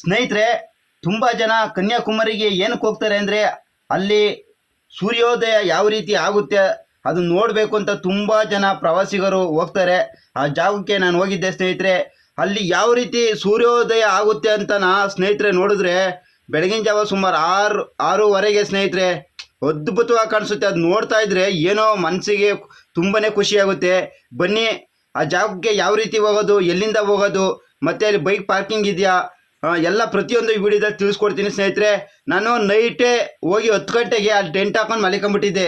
ಸ್ನೇಹಿತರೆ, ತುಂಬ ಜನ ಕನ್ಯಾಕುಮಾರಿಗೆ ಏನಕ್ಕೆ ಹೋಗ್ತಾರೆ ಅಂದರೆ ಅಲ್ಲಿ ಸೂರ್ಯೋದಯ ಯಾವ ರೀತಿ ಆಗುತ್ತೆ ಅದನ್ನ ನೋಡಬೇಕು ಅಂತ ತುಂಬ ಜನ ಪ್ರವಾಸಿಗರು ಹೋಗ್ತಾರೆ. ಆ ಜಾಗಕ್ಕೆ ನಾನು ಹೋಗಿದ್ದೆ ಸ್ನೇಹಿತರೆ. ಅಲ್ಲಿ ಯಾವ ರೀತಿ ಸೂರ್ಯೋದಯ ಆಗುತ್ತೆ ಅಂತ ನಾ ಸ್ನೇಹಿತರೆ ನೋಡಿದ್ರೆ ಬೆಳಗಿನ ಜಾವ ಸುಮಾರು ಆರು, ಆರೂವರೆಗೆ ಸ್ನೇಹಿತರೆ ಅದ್ಭುತವಾಗಿ ಕಾಣಿಸುತ್ತೆ. ಅದು ನೋಡ್ತಾ ಇದ್ರೆ ಏನೋ ಮನಸ್ಸಿಗೆ ತುಂಬನೇ ಖುಷಿಯಾಗುತ್ತೆ ಬನ್ನಿ, ಆ ಜಾಗಕ್ಕೆ ಯಾವ ರೀತಿ ಹೋಗೋದು, ಎಲ್ಲಿಂದ ಹೋಗೋದು, ಮತ್ತೆ ಅಲ್ಲಿ ಬೈಕ್ ಪಾರ್ಕಿಂಗ್ ಇದೆಯಾ? ಎಲ್ಲ ಪ್ರತಿಯೊಂದು ಈ ವಿಡಿಯೋದಲ್ಲಿ ತಿಳಿಸ್ಕೊಡ್ತೀನಿ ಸ್ನೇಹಿತರೆ. ನಾನು ನೈಟೇ ಹೋಗಿ ಹತ್ತು ಗಂಟೆಗೆ ಅಲ್ಲಿ ಟೆಂಟ್ ಹಾಕೊಂಡು ಮಲಿಕೊಂಡ್ಬಿಟ್ಟಿದ್ದೆ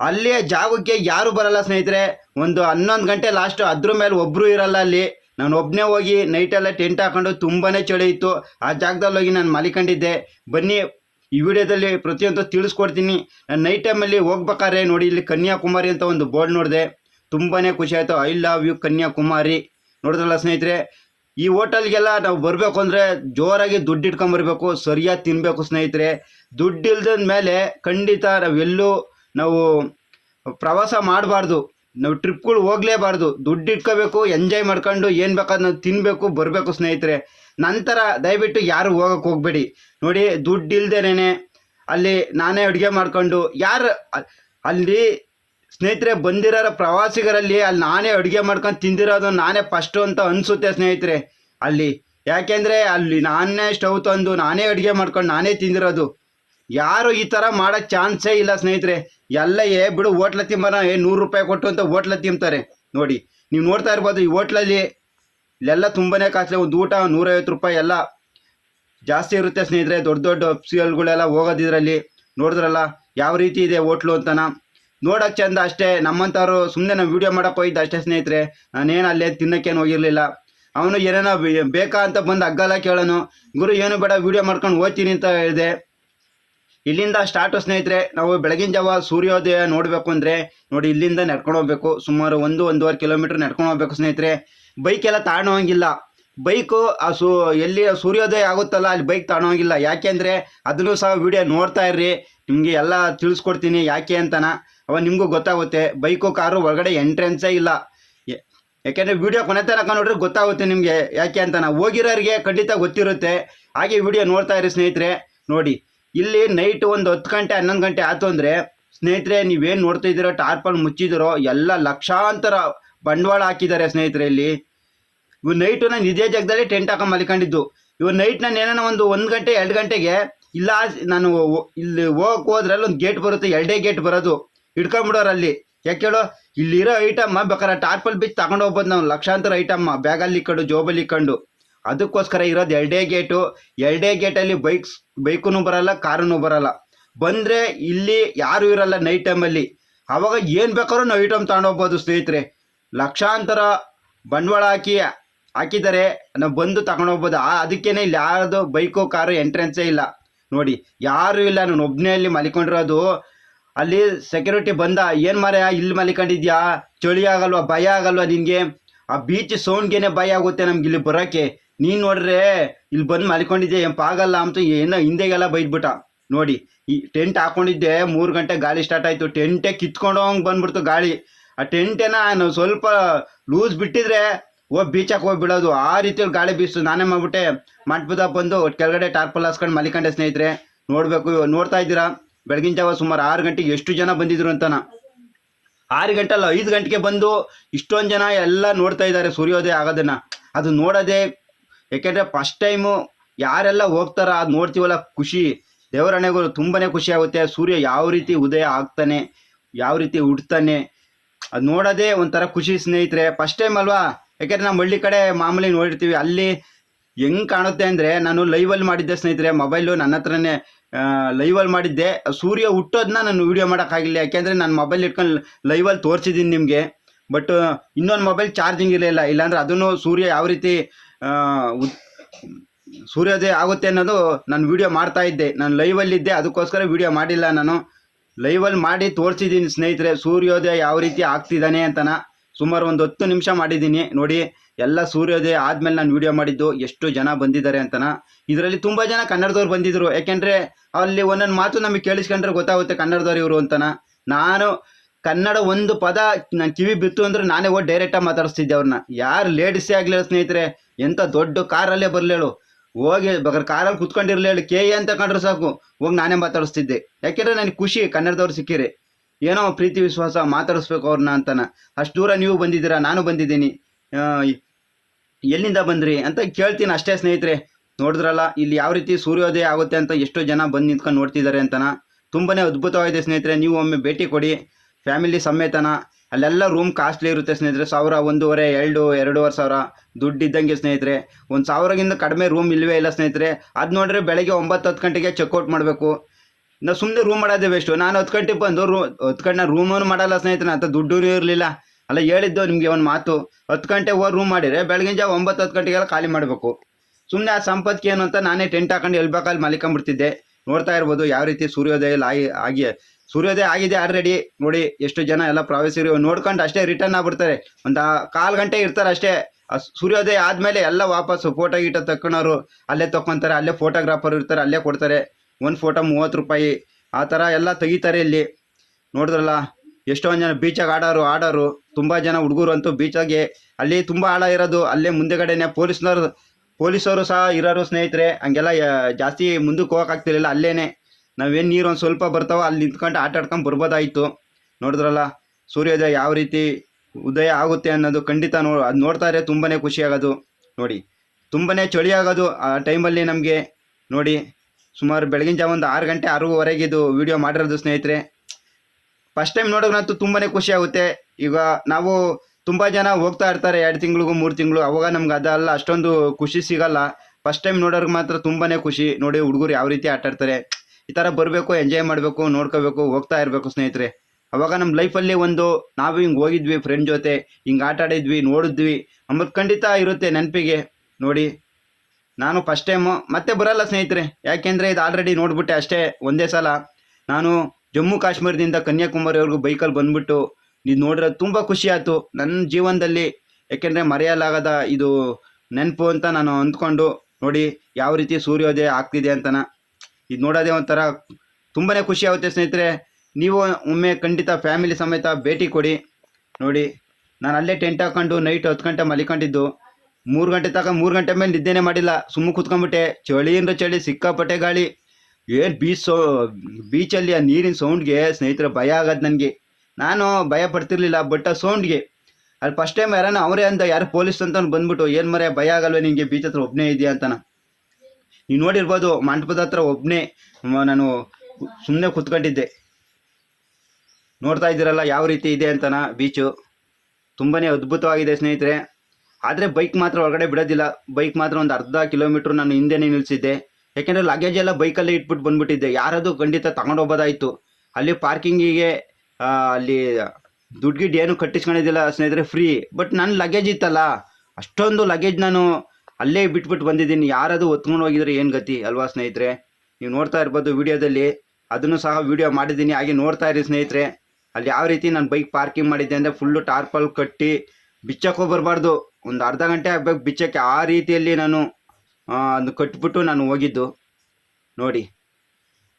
ಅಲ್ಲಿ ಜಾಗಕ್ಕೆ ಯಾರು ಬರಲ್ಲ ಸ್ನೇಹಿತರೆ. ಒಂದು ಹನ್ನೊಂದು ಗಂಟೆ ಲಾಸ್ಟು ಅದ್ರ ಮೇಲೆ ಒಬ್ಬರು ಇರಲ್ಲ ಅಲ್ಲಿ. ನಾನು ಒಬ್ಬನೇ ಹೋಗಿ ನೈಟೆಲ್ಲ ಟೆಂಟ್ ಹಾಕೊಂಡು ತುಂಬಾ ಚಳಿ ಇತ್ತು. ಆ ಜಾಗದಲ್ಲಿ ಹೋಗಿ ನಾನು ಮಲಿಕೊಂಡಿದ್ದೆ. ಬನ್ನಿ, ಈ ವಿಡಿಯೋದಲ್ಲಿ ಪ್ರತಿಯೊಂದು ತಿಳಿಸ್ಕೊಡ್ತೀನಿ. ನಾನು ನೈಟ್ ಟೈಮಲ್ಲಿ ಹೋಗ್ಬೇಕಾದ್ರೆ ನೋಡಿ, ಇಲ್ಲಿ ಕನ್ಯಾಕುಮಾರಿ ಅಂತ ಒಂದು ಬೋರ್ಡ್ ನೋಡಿದೆ. ತುಂಬಾ ಖುಷಿ ಆಯಿತು. I love you Kanyakumari. ನೋಡಿದ್ರಲ್ಲ ಸ್ನೇಹಿತರೆ. ಈ ಹೋಟೆಲ್ಗೆಲ್ಲ ನಾವು ಬರಬೇಕು ಅಂದರೆ ಜೋರಾಗಿ ದುಡ್ಡು ಇಟ್ಕೊಂಬರ್ಬೇಕು ಸರಿಯಾಗಿ ತಿನ್ನಬೇಕು ಸ್ನೇಹಿತರೆ. ದುಡ್ಡು ಇಲ್ದ ಮೇಲೆ ಖಂಡಿತ ನಾವೆಲ್ಲೂ ನಾವು ಪ್ರವಾಸ ಮಾಡಬಾರ್ದು. ನಾವು ಟ್ರಿಪ್ಗಳು ಹೋಗಲೇಬಾರ್ದು. ದುಡ್ಡು ಇಟ್ಕೋಬೇಕು ಎಂಜಾಯ್ ಮಾಡ್ಕೊಂಡು ಏನು ಬೇಕಾದ್ ನಾವು ತಿನ್ನಬೇಕು ಬರಬೇಕು ಸ್ನೇಹಿತರೆ. ನಂತರ ದಯವಿಟ್ಟು ಯಾರು ಹೋಗಕ್ಕೆ ಹೋಗಬೇಡಿ. ನೋಡಿ, ದುಡ್ಡು ಇಲ್ದೇನೆ ಅಲ್ಲಿ ನಾನೇ ಅಡುಗೆ ಮಾಡ್ಕೊಂಡು, ಯಾರು ಅಲ್ಲಿ ಸ್ನೇಹಿತರೆ ಬಂದಿರೋ ಪ್ರವಾಸಿಗರಲ್ಲಿ ಅಲ್ಲಿ ನಾನೇ ಅಡುಗೆ ಮಾಡ್ಕೊಂಡು ತಿಂದಿರೋದು ನಾನೇ ಫಸ್ಟು ಅಂತ ಅನಿಸುತ್ತೆ ಸ್ನೇಹಿತರೆ. ಅಲ್ಲಿ ಯಾಕೆಂದರೆ ಅಲ್ಲಿ ನಾನೇ ಸ್ಟವ್ ತಂದು ನಾನೇ ಅಡುಗೆ ಮಾಡ್ಕೊಂಡು ನಾನೇ ತಿಂದಿರೋದು. ಯಾರು ಈ ಥರ ಮಾಡೋ ಚಾನ್ಸೇ ಇಲ್ಲ ಸ್ನೇಹಿತರೆ. ಎಲ್ಲ, ಏ, ಬಿಡು, ಹೋಟ್ಲ ತಿಂಬನ, ಏ, ನೂರು ರೂಪಾಯಿ ಕೊಟ್ಟು ಅಂತ ಹೋಟ್ಲ ತಿಂತಾರೆ. ನೋಡಿ, ನೀವು ನೋಡ್ತಾ ಇರ್ಬೋದು ಈ ಹೋಟ್ಲಲ್ಲಿ ಇಲ್ಲೆಲ್ಲ ತುಂಬನೇ ಕಾಸ್ಟ್ಲಿ, ಒಂದು ಊಟ ನೂರೈವತ್ತು ರೂಪಾಯಿ ಎಲ್ಲ ಜಾಸ್ತಿ ಇರುತ್ತೆ ಸ್ನೇಹಿತರೆ. ದೊಡ್ಡ ದೊಡ್ಡ ಅಫ್ಸಿಯಲ್ಗಳೆಲ್ಲ ಹೋಗೋದಿದ್ರಲ್ಲಿ ನೋಡಿದ್ರಲ್ಲ, ಯಾವ ರೀತಿ ಇದೆ ಹೋಟ್ಲು ಅಂತನ. ನೋಡೋಕೆ ಚಂದ ಅಷ್ಟೇ. ನಮ್ಮಂಥವ್ರು ಸುಮ್ಮನೆ ನಾವು ವೀಡಿಯೋ ಮಾಡೋಕೆ ಹೋಗಿದ್ದೆ ಅಷ್ಟೇ ಸ್ನೇಹಿತರೆ. ನಾನೇನು ಅಲ್ಲೇ ತಿನ್ನೋಕ್ಕೇನು ಹೋಗಿರಲಿಲ್ಲ. ಅವನು ಏನೇನೋ ಬೇಕಾ ಅಂತ ಬಂದು ಅಗ್ಗಲ್ಲ ಕೇಳೋನು. ಗುರು, ಏನು ಬೇಡ ವಿಡಿಯೋ ಮಾಡ್ಕೊಂಡು ಓದ್ತೀನಿ ಅಂತ ಹೇಳಿದೆ. ಇಲ್ಲಿಂದ ಸ್ಟಾರ್ಟು ಸ್ನೇಹಿತರೆ, ನಾವು ಬೆಳಗಿನ ಜಾವ ಸೂರ್ಯೋದಯ ನೋಡಬೇಕು ಅಂದರೆ, ನೋಡಿ ಇಲ್ಲಿಂದ ನಡ್ಕೊಂಡು ಹೋಗ್ಬೇಕು. ಸುಮಾರು ಒಂದು, ಒಂದೂವರೆ ಕಿಲೋಮೀಟ್ರ್ ನಡ್ಕೊಂಡು ಹೋಗ್ಬೇಕು ಸ್ನೇಹಿತರೆ. ಬೈಕ್ ಎಲ್ಲ ಹೋಗಿಲ್ಲ ಬೈಕು ಆ ಸೂ, ಎಲ್ಲಿ ಸೂರ್ಯೋದಯ ಆಗುತ್ತಲ್ಲ, ಅಲ್ಲಿ ಬೈಕ್ ಹೋಗಿಲ್ಲ ಯಾಕೆಂದರೆ ಅದನ್ನು ಸಹ ವಿಡಿಯೋ ನೋಡ್ತಾ ಇರ್ರಿ. ನಿಮಗೆ ಎಲ್ಲ ತಿಳಿಸ್ಕೊಡ್ತೀನಿ ಯಾಕೆ ಅಂತನ. ಅವ ನಿಮಗೂ ಗೊತ್ತಾಗುತ್ತೆ. ಬೈಕು ಕಾರು ಒಳಗಡೆ ಎಂಟ್ರೆನ್ಸೇ ಇಲ್ಲ. ಯಾಕೆಂದರೆ ವಿಡಿಯೋ ಕೊನೆ ತನಕ ನೋಡ್ರೆ ಗೊತ್ತಾಗುತ್ತೆ ನಿಮಗೆ ಯಾಕೆ ಅಂತ. ನಾವು ಹೋಗಿರೋರಿಗೆ ಖಂಡಿತ ಗೊತ್ತಿರುತ್ತೆ. ಹಾಗೆ ವಿಡಿಯೋ ನೋಡ್ತಾ ಇರಿ ಸ್ನೇಹಿತರೆ. ನೋಡಿ, ಇಲ್ಲಿ ನೈಟ್ ಒಂದು ಹತ್ತು ಗಂಟೆ, ಹನ್ನೊಂದು ಗಂಟೆ ಆಯ್ತು ಅಂದರೆ ಸ್ನೇಹಿತರೆ, ನೀವೇನು ನೋಡ್ತಾ ಇದ್ದೀರೋ, ಟಾರ್ಪಲ್ ಮುಚ್ಚಿದಿರೋ ಎಲ್ಲ ಲಕ್ಷಾಂತರ ಬಂಡವಾಳ ಹಾಕಿದ್ದಾರೆ ಸ್ನೇಹಿತರೆ ಇಲ್ಲಿ. ಇವು ನೈಟು ನಾನು ಇದೇ ಜಾಗದಲ್ಲಿ ಟೆಂಟ್ ಹಾಕೊಂಡು ಮಲ್ಕೊಂಡಿದ್ದು. ಇವು ನೈಟ್ ನಾನು ಏನಾನ ಒಂದು ಒಂದು ಗಂಟೆ, ಎರಡು ಗಂಟೆಗೆ ಇಲ್ಲ, ನಾನು ಇಲ್ಲಿ ಹೋಗಕ್ಕೆ ಹೋದ್ರಲ್ಲಿ ಒಂದು ಗೇಟ್ ಬರುತ್ತೆ, ಎರಡೇ ಗೇಟ್ ಬರೋದು. ಹಿಡ್ಕೊಂಬಿಡೋರು ಅಲ್ಲಿ ಯಾಕೆ ಹೇಳೋ? ಇಲ್ಲಿರೋ ಐಟಮ್ಮ ಬೇಕಾದ್ರೆ ಟಾರ್ಪಲ್ ಬಿಚ್ಚಿ ತಗೊಂಡು ಹೋಗ್ಬೋದು ನಾವು. ಲಕ್ಷಾಂತರ ಐಟಮ್ಮ ಬ್ಯಾಗಲ್ಲಿ ಕಂಡು ಜೋಬಲ್ಲಿ ಕಂಡು ಅದಕ್ಕೋಸ್ಕರ ಇರೋದು ಎರಡೇ ಗೇಟು ಎರಡೇ ಗೇಟಲ್ಲಿ ಬೈಕ್ಸ್ ಬೈಕೂ ಬರಲ್ಲ ಕಾರೂ ಬರಲ್ಲ. ಬಂದರೆ ಇಲ್ಲಿ ಯಾರೂ ಇರಲ್ಲ ನೈಟ್ ಟೈಮಲ್ಲಿ ಆವಾಗ ಏನು ಬೇಕಾದ್ರೂ ನಾವು ಐಟಮ್ ತಗೊಂಡೋಗ್ಬೋದು ಸ್ನೇಹಿತರೆ. ಲಕ್ಷಾಂತರ ಬಂಡವಾಳ ಹಾಕಿ, ಹಾಕಿದರೆ ನಾವು ಬಂದು ತಗೊಂಡೋಗ್ಬೋದು ಆ ಅದಕ್ಕೇನೆ ಇಲ್ಲಿ ಯಾರದು ಬೈಕು ಕಾರು ಎಂಟ್ರೆನ್ಸೇ ಇಲ್ಲ. ನೋಡಿ, ಯಾರೂ ಇಲ್ಲ. ನಾನು ಒಬ್ಬನೇ ಅಲ್ಲಿ ಮಲಿಕೊಂಡಿರೋದು. ಅಲ್ಲಿ ಸೆಕ್ಯೂರಿಟಿ ಬಂದ, ಏನು ಮಾರ ಇಲ್ಲಿ ಮಲಿಕೊಂಡಿದ್ಯಾ? ಚಳಿ ಆಗಲ್ವಾ? ಭಯ ಆಗಲ್ವಾ ನಿನಗೆ? ಆ ಬೀಚ್ ಸೌಂಡ್ಗೆನೆ ಭಯ ಆಗುತ್ತೆ ನಮ್ಗೆ ಇಲ್ಲಿ ಬರೋಕ್ಕೆ. ನೀನು ನೋಡ್ರೆ, ಇಲ್ಲಿ ಬಂದು ಮಲ್ಕೊಂಡಿದ್ದೆ ಆಗಲ್ಲ ಅಂತ ಏನೋ ಹಿಂದೆಗೆಲ್ಲ ಬೈದ್ಬಿಟ್ಟ. ನೋಡಿ, ಈ ಟೆಂಟ್ ಹಾಕೊಂಡಿದ್ದೆ, ಮೂರು ಗಂಟೆ ಗಾಳಿ ಸ್ಟಾರ್ಟ್ ಆಯಿತು. ಟೆಂಟೇ ಕಿತ್ಕೊಂಡೋಂಗೆ ಬಂದ್ಬಿಡ್ತು ಗಾಳಿ. ಆ ಟೆಂಟೇನ ನಾವು ಸ್ವಲ್ಪ ಲೂಸ್ ಬಿಟ್ಟಿದ್ರೆ, ಹೋಗಿ ಬೀಚಕ್ಕೆ ಹೋಗ್ಬಿಡೋದು ಆ ರೀತಿಯಲ್ಲಿ ಗಾಳಿ ಬೀಸು ನಾನೇ ಮಾಡ್ಬಿಟ್ಟೆ. ಮಂಟಪದ ಬಂದು, ಕೆಳಗಡೆ ಟಾರ್ಪಲ್ ಹಾಸ್ಕೊಂಡು ಮಲಿಕಂಡೆ ಸ್ನೇಹಿತರೆ. ನೋಡಬೇಕು, ನೋಡ್ತಾ ಇದ್ದೀರಾ? ಬೆಳಗಿನ ಜಾವ ಸುಮಾರು ಆರು ಗಂಟೆಗೆ ಎಷ್ಟು ಜನ ಬಂದಿದ್ರು ಅಂತನ? ಆರು ಗಂಟೆ ಅಲ್ಲ, ಐದು ಗಂಟೆಗೆ ಬಂದು ಇಷ್ಟೊಂದು ಜನ ಎಲ್ಲ ನೋಡ್ತಾ ಇದ್ದಾರೆ ಸೂರ್ಯೋದಯ ಆಗೋದನ್ನ. ಅದು ನೋಡೋದೇ ಯಾಕೆಂದರೆ ಫಸ್ಟ್ ಟೈಮು ಯಾರೆಲ್ಲ ಹೋಗ್ತಾರ ಅದು ನೋಡ್ತೀವಲ್ಲ, ಖುಷಿ. ದೇವರಣೆಗೂ ತುಂಬಾ ಖುಷಿ ಆಗುತ್ತೆ. ಸೂರ್ಯ ಯಾವ ರೀತಿ ಉದಯ ಆಗ್ತಾನೆ, ಯಾವ ರೀತಿ ಹುಡ್ತಾನೆ ಅದು ನೋಡೋದೇ ಒಂಥರ ಖುಷಿ ಸ್ನೇಹಿತರೆ. ಫಸ್ಟ್ ಟೈಮ್ ಅಲ್ವಾ? ಯಾಕೆಂದ್ರೆ ನಮ್ಮ ಹಳ್ಳಿ ಕಡೆ ಮಾಮೂಲಿ ನೋಡಿರ್ತೀವಿ, ಅಲ್ಲಿ ಹೆಂಗೆ ಕಾಣುತ್ತೆ ಅಂದರೆ, ನಾನು ಲೈವಲ್ಲಿ ಮಾಡಿದ್ದೆ ಸ್ನೇಹಿತರೆ ಮೊಬೈಲು ನನ್ನ ಹತ್ರನೇ. ಲೈವಲ್ಲಿ ಮಾಡಿದ್ದೆ. ಸೂರ್ಯ ಹುಟ್ಟೋದನ್ನ ನಾನು ವೀಡಿಯೋ ಮಾಡೋಕ್ಕಾಗಿಲ್ಲ ಯಾಕೆಂದರೆ ನಾನು ಮೊಬೈಲ್ ಇಟ್ಕೊಂಡು ಲೈವಲ್ಲಿ ತೋರಿಸಿದ್ದೀನಿ ನಿಮಗೆ. ಬಟ್ ಇನ್ನೊಂದು ಮೊಬೈಲ್ ಚಾರ್ಜಿಂಗ್ ಇರಲಿಲ್ಲ ಇಲ್ಲಾಂದರೆ ಅದನ್ನು ಸೂರ್ಯ ಯಾವ ರೀತಿ ಸೂರ್ಯೋದಯ ಆಗುತ್ತೆ ಅನ್ನೋದು ನಾನು ವಿಡಿಯೋ ಮಾಡ್ತಾ ಇದ್ದೆ. ನಾನು ಲೈವಲ್ಲಿದ್ದೆ ಅದಕ್ಕೋಸ್ಕರ ವಿಡಿಯೋ ಮಾಡಿಲ್ಲ ನಾನು. ಲೈವಲ್ಲಿ ಮಾಡಿ ತೋರಿಸಿದ್ದೀನಿ ಸ್ನೇಹಿತರೆ. ಸೂರ್ಯೋದಯ ಯಾವ ರೀತಿ ಆಗ್ತಿದ್ದಾನೆ ಅಂತನ ಸುಮಾರು ಒಂದು ಹತ್ತು ನಿಮಿಷ ಮಾಡಿದ್ದೀನಿ. ನೋಡಿ ಎಲ್ಲ ಸೂರ್ಯೋದಯ ಆದಮೇಲೆ ನಾನು ವಿಡಿಯೋ ಮಾಡಿದ್ದು ಎಷ್ಟು ಜನ ಬಂದಿದ್ದಾರೆ ಅಂತನ. ಇದರಲ್ಲಿ ತುಂಬ ಜನ ಕನ್ನಡದವ್ರು ಬಂದಿದ್ರು. ಯಾಕೆಂದ್ರೆ ಅಲ್ಲಿ ಒಂದೊಂದು ಮಾತು ನಮಗೆ ಕೇಳಿಸ್ಕೊಂಡ್ರೆ ಗೊತ್ತಾಗುತ್ತೆ ಕನ್ನಡದವ್ರು ಇವರು ಅಂತನ. ನಾನು ಕನ್ನಡ ಒಂದು ಪದ ನನ್ನ ಕಿವಿ ಬಿತ್ತು ಅಂದ್ರೆ ನಾನೇ ಹೋಗಿ ಡೈರೆಕ್ಟಾಗಿ ಮಾತಾಡಿಸ್ತಿದ್ದೆ ಅವ್ರನ್ನ ಯಾರು ಲೇಡಿಸೇ ಆಗಲಿಲ್ಲ ಸ್ನೇಹಿತರೆ ಎಂಥ ದೊಡ್ಡ ಕಾರಲ್ಲೇ ಬರಲೇಳು. ಹೋಗಿ ಬೇಕಾದ್ರೆ ಕಾರಲ್ಲಿ ಕುತ್ಕೊಂಡಿರ್ಲಿ ಹೇಳಿ, ಕೆ ಎ ಅಂತ ಕಂಡ್ರೆ ಸಾಕು. ಹೋಗಿ ನಾನೇ ಮಾತಾಡಿಸ್ತಿದ್ದೆ. ಯಾಕೆಂದ್ರೆ ನನಗೆ ಖುಷಿ ಕನ್ನಡದವ್ರು ಸಿಕ್ಕಿರಿ. ಏನೋ ಪ್ರೀತಿ ವಿಶ್ವಾಸ ಮಾತಾಡಿಸ್ಬೇಕು ಅವ್ರನ್ನ ಅಂತಾನ. ಅಷ್ಟು ದೂರ ನೀವು ಬಂದಿದ್ದೀರಾ, ನಾನು ಬಂದಿದ್ದೀನಿ. ಎಲ್ಲಿಂದ ಬಂದ್ರಿ ಅಂತ ಕೇಳ್ತೀನಿ ಅಷ್ಟೇ ಸ್ನೇಹಿತರೆ. ನೋಡಿದ್ರಲ್ಲ, ಇಲ್ಲಿ ಯಾವ ರೀತಿ ಸೂರ್ಯೋದಯ ಆಗುತ್ತೆ ಅಂತ ಎಷ್ಟೋ ಜನ ಬಂದು ನಿಂತ್ಕೊಂಡು ನೋಡ್ತಿದ್ದಾರೆ ಅಂತನ. ತುಂಬಾನೇ ಅದ್ಭುತವಾಗಿದೆ ಸ್ನೇಹಿತರೆ, ನೀವು ಒಮ್ಮೆ ಭೇಟಿ ಕೊಡಿ. ಫ್ಯಾಮಿಲಿ ಸಮೇತನ, ಅಲ್ಲೆಲ್ಲ ರೂಮ್ ಕಾಸ್ಟ್ಲಿ ಇರುತ್ತೆ ಸ್ನೇಹಿತರೆ. ಸಾವಿರ, ಒಂದೂವರೆ, ಎರಡು, ಎರಡೂವರೆ ಸಾವಿರ ದುಡ್ಡು ಇದ್ದಂಗೆ ಸ್ನೇಹಿತರೆ. ಒಂದು ಸಾವಿರಗಿಂತ ಕಡಿಮೆ ರೂಮ್ ಇಲ್ಲವೇ ಇಲ್ಲ ಸ್ನೇಹಿತರೆ. ಅದು ನೋಡಿದ್ರೆ ಬೆಳಗ್ಗೆ ಒಂಬತ್ತು, ಹತ್ತು ಗಂಟೆಗೆ ಚೆಕ್ಔಟ್ ಮಾಡಬೇಕು. ನಾವು ಸುಮ್ಮನೆ ರೂಮ್ ಮಾಡೋದೇ ಬೆಸ್ಟು ನಾನು ಹತ್ತು ಗಂಟೆಗೆ ಬಂದು ರೂ, ಹತ್ತು ಗಂಟೆ ರೂಮನ್ನು ಮಾಡಲ್ಲ ಸ್ನೇಹಿತರೆ. ಅಂತ ದುಡ್ಡು ಇರಲಿಲ್ಲ. ಅಲ್ಲ, ಹೇಳಿದ್ದು ನಿಮಗೆ ಒಂದು ಮಾತು. ಹತ್ತು ಗಂಟೆ ಹೋಗಿ ರೂಮ್ ಮಾಡಿದ್ರೆ ಬೆಳಗಿನ ಜಾವ ಒಂಬತ್ತು, ಹತ್ತು ಗಂಟೆಗೆಲ್ಲ ಖಾಲಿ ಮಾಡಬೇಕು. ಸುಮ್ಮನೆ ಆ ಸಂಪತ್ತಿಗೆ ಏನು ಅಂತ ನಾನೇ ಟೆಂಟ್ ಹಾಕೊಂಡು ಎಲ್ಲಿ ಬೇಕಾದ್ರೆ ಮಲಿಕೊಂಡ್ಬಿಡ್ತಿದ್ದೆ ನೋಡ್ತಾ ಇರ್ಬೋದು ಯಾವ ರೀತಿ ಸೂರ್ಯೋದಯ ಆಗಿ ಆಗಿ, ಸೂರ್ಯೋದಯ ಆಗಿದೆ ಆಲ್ರೆಡಿ ನೋಡಿ, ಎಷ್ಟು ಜನ ಎಲ್ಲ ಪ್ರವಾಸಿಗರು ನೋಡ್ಕೊಂಡು ಅಷ್ಟೇ ರಿಟರ್ನ್ ಆಗ್ಬಿಡ್ತಾರೆ. ಒಂದು ಕಾಲು ಗಂಟೆ ಇರ್ತಾರೆ ಅಷ್ಟೇ. ಸೂರ್ಯೋದಯ ಆದಮೇಲೆ ಎಲ್ಲ ವಾಪಸ್ಸು ಫೋಟೋ ಗೀಟೋ ತಕ್ಕೊಳೋರು ಅಲ್ಲೇ ತಕ್ಕೊಂತಾರೆ, ಅಲ್ಲೇ ಫೋಟೋಗ್ರಾಫರ್ ಇರ್ತಾರೆ, ಅಲ್ಲೇ ಕೊಡ್ತಾರೆ. ಒಂದು ಫೋಟೋ ಮೂವತ್ತು ರೂಪಾಯಿ. ಆ ಥರ ಎಲ್ಲ ತೆಗಿತಾರೆ ಇಲ್ಲಿ. ನೋಡಿದ್ರಲ್ಲ ಎಷ್ಟೊಂದು ಜನ ಬೀಚಾಗ ಆಡೋರು ಆಡೋರು. ತುಂಬ ಜನ ಹುಡುಗರು ಅಂತೂ ಬೀಚಾಗೆ ಅಲ್ಲಿ ತುಂಬ ಆಳ ಇರೋದು. ಅಲ್ಲೇ ಮುಂದೆಗಡೆನೆ ಪೊಲೀಸ್ನವ್ರು ಪೊಲೀಸವರು ಸಹ ಇರೋರು ಸ್ನೇಹಿತರೆ, ಹಂಗೆಲ್ಲ ಜಾಸ್ತಿ ಮುಂದಕ್ಕೆ ಹೋಗೋಕ್ಕಾಗ್ತಿರಲಿಲ್ಲ ಅಲ್ಲೇನೆ ನಾವೇನು ನೀರು ಒಂದು ಸ್ವಲ್ಪ ಬರ್ತಾವೋ ಅಲ್ಲಿ ನಿಂತ್ಕೊಂಡು ಆಟ ಆಡ್ಕೊಂಡು ಬರ್ಬೋದಾಯಿತು. ನೋಡಿದ್ರಲ್ಲ, ಸೂರ್ಯೋದಯ ಯಾವ ರೀತಿ ಉದಯ ಆಗುತ್ತೆ ಅನ್ನೋದು ಖಂಡಿತ ನೋ, ಅದು ನೋಡ್ತಾ ಇದ್ರೆ ತುಂಬಾ ಖುಷಿಯಾಗೋದು ನೋಡಿ ತುಂಬಾ ಚಳಿ ಆಗೋದು ಆ ಟೈಮಲ್ಲಿ ನಮಗೆ. ನೋಡಿ, ಸುಮಾರು ಬೆಳಗಿನ ಜಾವ ಒಂದು ಆರು ಗಂಟೆ ಆರೂವರೆಗೆ ಇದು ವಿಡಿಯೋ ಮಾಡಿರೋದು ಸ್ನೇಹಿತರೆ. ಫಸ್ಟ್ ಟೈಮ್ ನೋಡೋದಂತೂ ತುಂಬಾನೇ ಖುಷಿ ಆಗುತ್ತೆ. ಈಗ ನಾವು ತುಂಬಾ ಜನ ಹೋಗ್ತಾ ಇರ್ತಾರೆ ಎರಡು ತಿಂಗಳಿಗೂ, ಮೂರು ತಿಂಗಳು. ಅವಾಗ ನಮ್ಗೆ ಅದಲ್ಲ ಅಷ್ಟೊಂದು ಖುಷಿ ಸಿಗಲ್ಲ. ಫಸ್ಟ್ ಟೈಮ್ ನೋಡೋರ್ಗೆ ಮಾತ್ರ ತುಂಬಾನೇ ಖುಷಿ. ನೋಡಿ ಹುಡುಗರು ಯಾವ ರೀತಿ ಆಟ ಆಡ್ತಾರೆ. ಈ ಥರ ಬರಬೇಕು ಎಂಜಾಯ್ ಮಾಡಬೇಕು, ನೋಡ್ಕೋಬೇಕು, ಹೋಗ್ತಾ ಇರಬೇಕು ಸ್ನೇಹಿತರೆ. ಅವಾಗ ನಮ್ಮ ಲೈಫಲ್ಲಿ ಒಂದು ನಾವು ಹಿಂಗೆ ಹೋಗಿದ್ವಿ ಫ್ರೆಂಡ್ ಜೊತೆ, ಹಿಂಗೆ ಆಟ ಆಡಿದ್ವಿ, ನೋಡಿದ್ವಿ. ಅಂಬದು ಖಂಡಿತ ಇರುತ್ತೆ ನೆನಪಿಗೆ. ನೋಡಿ, ನಾನು ಫಸ್ಟ್ ಟೈಮು ಮತ್ತೆ ಬರಲ್ಲ ಸ್ನೇಹಿತರೆ. ಯಾಕೆಂದರೆ ಇದು ಆಲ್ರೆಡಿ ನೋಡ್ಬಿಟ್ಟೆ ಅಷ್ಟೇ ಒಂದೇ ಸಲ. ನಾನು ಜಮ್ಮು ಕಾಶ್ಮೀರದಿಂದ ಕನ್ಯಾಕುಮಾರಿವರೆಗೂ ಬೈಕಲ್ಲಿ ಬಂದ್ಬಿಟ್ಟು ಇದು ನೋಡಿದ್ರೆ ತುಂಬ ಖುಷಿ ಆಯ್ತು. ನನ್ನ ಜೀವನದಲ್ಲಿ ಯಾಕೆಂದರೆ ಮರೆಯಲಾಗದ ಇದು ನೆನಪು ಅಂತ ನಾನು ಅಂದ್ಕೊಂಡು ನೋಡಿ ಯಾವ ರೀತಿ ಸೂರ್ಯೋದಯ ಆಗ್ತಿದೆ ಅಂತನ. ಇದು ನೋಡೋದೇ ಒಂಥರ ತುಂಬಾ ಖುಷಿ ಆಗುತ್ತೆ ಸ್ನೇಹಿತರೆ. ನೀವು ಒಮ್ಮೆ ಖಂಡಿತ ಫ್ಯಾಮಿಲಿ ಸಮೇತ ಭೇಟಿ ಕೊಡಿ. ನೋಡಿ, ನಾನು ಅಲ್ಲೇ ಟೆಂಟ್ ಹಾಕೊಂಡು ನೈಟ್ ಹತ್ತು ಗಂಟೆ ಮಲಿಕೊಂಡಿದ್ದು. ಮೂರು ಗಂಟೆ ತನಕ ಮೂರು ಗಂಟೆ ಮೇಲೆ ನಿದ್ದೆನೇ ಮಾಡಿಲ್ಲ. ಸುಮ್ಮನೆ ಕುತ್ಕೊಂಡ್ಬಿಟ್ಟೆ. ಚಳಿ ಚಳಿ, ಸಿಕ್ಕಾಪಟ್ಟೆ ಗಾಳಿ. ಏನು ಬೀಚ್ ಸೌ ಬೀಚಲ್ಲಿ ಆ ನೀರಿನ ಸೌಂಡ್ಗೆ ಸ್ನೇಹಿತರೆ ಭಯ ಆಗೋದು ನನಗೆ. ನಾನು ಭಯ ಪಡ್ತಿರ್ಲಿಲ್ಲ ಬಟ್ ಆ ಸೌಂಡ್ಗೆ. ಅಲ್ಲಿ ಫಸ್ಟ್ ಟೈಮ್ ಯಾರನ್ನ ಅವರೇ ಅಂತ ಯಾರು ಪೊಲೀಸ್ ಅಂತ ಬಂದ್ಬಿಟ್ಟು, ಏನು ಮರೆ ಭಯ ಆಗಲ್ವೇ ನಿಮಗೆ ಬೀಚ್ ಹತ್ರ ಒಬ್ಬನೇ ಇದೆಯಾ ಅಂತನ? ನೀವು ನೋಡಿರ್ಬೋದು, ಮಂಟಪದ ಹತ್ರ ಒಬ್ಬನೇ ನಾನು ಸುಮ್ಮನೆ ಕೂತ್ಕೊಂಡಿದ್ದೆ. ನೋಡ್ತಾ ಇದ್ದೀರಲ್ಲ, ಯಾವ ರೀತಿ ಇದೆ ಅಂತನ ಬೀಚು. ತುಂಬಾ ಅದ್ಭುತವಾಗಿದೆ ಸ್ನೇಹಿತರೆ. ಆದರೆ ಬೈಕ್ ಮಾತ್ರ ಒಳಗಡೆ ಬಿಡೋದಿಲ್ಲ. ಬೈಕ್ ಮಾತ್ರ ಒಂದು ಅರ್ಧ ಕಿಲೋಮೀಟ್ರ್ ನಾನು ಹಿಂದೆನೇ ನಿಲ್ಲಿಸಿದ್ದೆ ಯಾಕೆಂದರೆ ಲಗೇಜ್ ಎಲ್ಲ ಬೈಕಲ್ಲೇ ಇಟ್ಬಿಟ್ಟು ಬಂದ್ಬಿಟ್ಟಿದ್ದೆ. ಯಾರದು ಖಂಡಿತ ತಗೊಂಡೋಗ್ಬೋದಾಯಿತು ಅಲ್ಲಿ ಪಾರ್ಕಿಂಗಿಗೆ ಅಲ್ಲಿ ದುಡ್ಡು ಗಿಡ್ ಏನು ಕಟ್ಟಿಸ್ಕೊಂಡಿದ್ದಿಲ್ಲ ಸ್ನೇಹಿತರೆ ಫ್ರೀ ಬಟ್ ನನ್ನ ಲಗೇಜ್ ಇತ್ತಲ್ಲ, ಅಷ್ಟೊಂದು ಲಗೇಜ್ ನಾನು ಅಲ್ಲೇ ಬಿಟ್ಬಿಟ್ಟು ಬಂದಿದ್ದೀನಿ. ಯಾರಾದರೂ ಹೊತ್ಕೊಂಡು ಹೋಗಿದ್ರೆ ಏನು ಗತಿ ಅಲ್ವಾ ಸ್ನೇಹಿತರೆ? ನೀವು ನೋಡ್ತಾ ಇರ್ಬೋದು ವಿಡಿಯೋದಲ್ಲಿ. ಅದನ್ನು ಸಹ ವಿಡಿಯೋ ಮಾಡಿದ್ದೀನಿ. ಹಾಗೆ ನೋಡ್ತಾ ಇರಿ ಸ್ನೇಹಿತರೆ. ಅಲ್ಲಿ ಯಾವ ರೀತಿ ನಾನು ಬೈಕ್ ಪಾರ್ಕಿಂಗ್ ಮಾಡಿದ್ದೆ ಅಂದರೆ ಫುಲ್ಲು ಟಾರ್ಪಲ್ ಕಟ್ಟಿ ಬಿಚ್ಚಕ್ಕೆ ಬರಬಾರ್ದು ಒಂದು ಅರ್ಧ ಗಂಟೆ ಆಗಬೇಕು ಬಿಚ್ಚಕ್ಕೆ. ಆ ರೀತಿಯಲ್ಲಿ ನಾನು ಅದು ಕಟ್ಬಿಟ್ಟು ನಾನು ಹೋಗಿದ್ದು. ನೋಡಿ.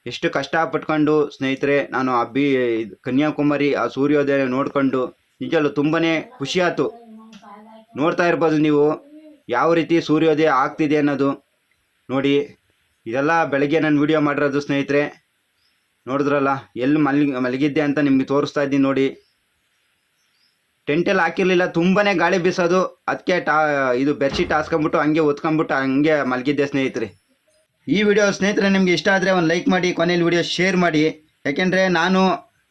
ಎಷ್ಟು ಕಷ್ಟ ಪಟ್ಕೊಂಡು ಸ್ನೇಹಿತರೆ, ನಾನು ಆ ಬಿ, ಕನ್ಯಾಕುಮಾರಿ, ಆ ಸೂರ್ಯೋದಯ ನೋಡಿಕೊಂಡು, ನಿಜಲ್ಲೂ ತುಂಬಾ ಖುಷಿ ಆಯ್ತು. ನೋಡ್ತಾ ಇರ್ಬೋದು ನೀವು, ಯಾವ ರೀತಿ ಸೂರ್ಯೋದಯ ಆಗ್ತಿದೆ ಅನ್ನೋದು. ನೋಡಿ, ಇದೆಲ್ಲ ಬೆಳಗ್ಗೆ ನಾನು ವಿಡಿಯೋ ಮಾಡಿರೋದು ಸ್ನೇಹಿತರೆ. ನೋಡಿದ್ರಲ್ಲ, ಎಲ್ಲಿ ಮಲಗಿ ಮಲಗಿದ್ದೆ ಅಂತ ನಿಮಗೆ ತೋರಿಸ್ತಾ ಇದ್ದೀನಿ ನೋಡಿ. ಟೆಂಟಲ್ಲಿ ಹಾಕಿರಲಿಲ್ಲ ತುಂಬಾ ಗಾಳಿ ಬೀಸೋದು. ಅದಕ್ಕೆ ಟಾ, ಇದು ಬೆಡ್ಶೀಟ್ ಹಾಸ್ಕೊಂಬಿಟ್ಟು ಹಂಗೆ ಒತ್ಕೊಂಬಿಟ್ಟು ಹಂಗೆ ಮಲಗಿದ್ದೆ ಸ್ನೇಹಿತರೆ. ಈ ವಿಡಿಯೋ ಸ್ನೇಹಿತರೆ, ನಿಮಗೆ ಇಷ್ಟ ಆದರೆ ಒಂದು ಲೈಕ್ ಮಾಡಿ ಕೊನೆಯಲ್ಲಿ ವಿಡಿಯೋ ಶೇರ್ ಮಾಡಿ. ಯಾಕೆಂದರೆ ನಾನು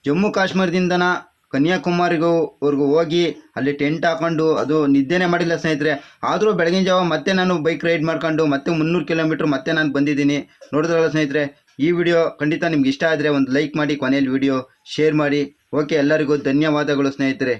ಜಮ್ಮು ಕಾಶ್ಮೀರದಿಂದನ ಕನ್ಯಾಕುಮಾರಿಗೂ ವರ್ಗೂ ಹೋಗಿ ಅಲ್ಲಿ ಟೆಂಟ್ ಹಾಕೊಂಡು ಅದು ನಿದ್ದೆನೇ ಮಾಡಿಲ್ಲ ಸ್ನೇಹಿತರೆ. ಆದರೂ ಬೆಳಗಿನ ಜಾವ ಮತ್ತೆ ನಾನು ಬೈಕ್ ರೈಡ್ ಮಾಡ್ಕೊಂಡು ಮತ್ತೆ ಮುನ್ನೂರು ಕಿಲೋಮೀಟ್ರ್ ಮತ್ತೆ ನಾನು ಬಂದಿದ್ದೀನಿ. ನೋಡಿದ್ರಲ್ಲ ಸ್ನೇಹಿತರೆ, ಈ ವಿಡಿಯೋ ಖಂಡಿತ ನಿಮ್ಗೆ ಇಷ್ಟ ಆದರೆ ಒಂದು ಲೈಕ್ ಮಾಡಿ ಕೊನೆಯಲ್ಲಿ ವಿಡಿಯೋ ಶೇರ್ ಮಾಡಿ. ಓಕೆ ಎಲ್ಲರಿಗೂ ಧನ್ಯವಾದಗಳು ಸ್ನೇಹಿತರೆ.